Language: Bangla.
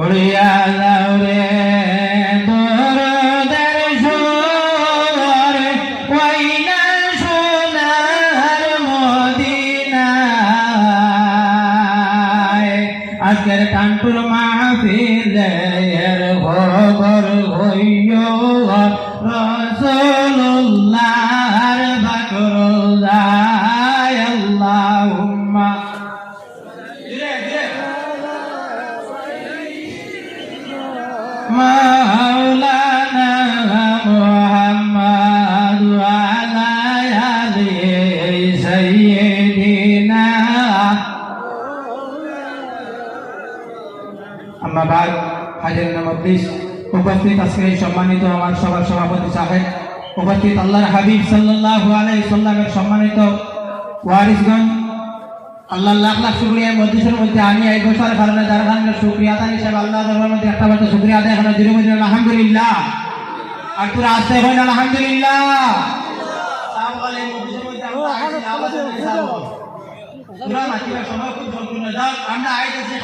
উড়িয়া যাও রে, দরদের সুর ওই না সোনার মদিনায়। আজকের কানপুর মাহফিলের খবর হইয় রসুল্লাহর বাকরুল্লাহ আল্লাহুম্মা। مولانا محمد وعلى آل سيدنا আম্মা বাদ হাজির নমদ্দিস উপস্থিত আজকে এই সম্মানিত আমার সবার সভাপতি সাহেব উপস্থিত আল্লাহর হাবিব সাল্লাল্লাহু আলাইহি সাল্লামের সম্মানিত ওয়ারিসগণ আল্লাহ লাখ লাখ শুক্রিয়া মজলিসের মধ্যে আমি এই বছর কারণে যার কারণে শুক্রিয়া আদায় হিসাবে আল্লাহ দরবার মধ্যে একটা বছর শুক্রিয়া আদায় এখানে দিনের মধ্যে আলহামদুলিল্লাহ। আর তোর আসতে হয় না, আলহামদুলিল্লাহ। আমরা তোরা আইতেছি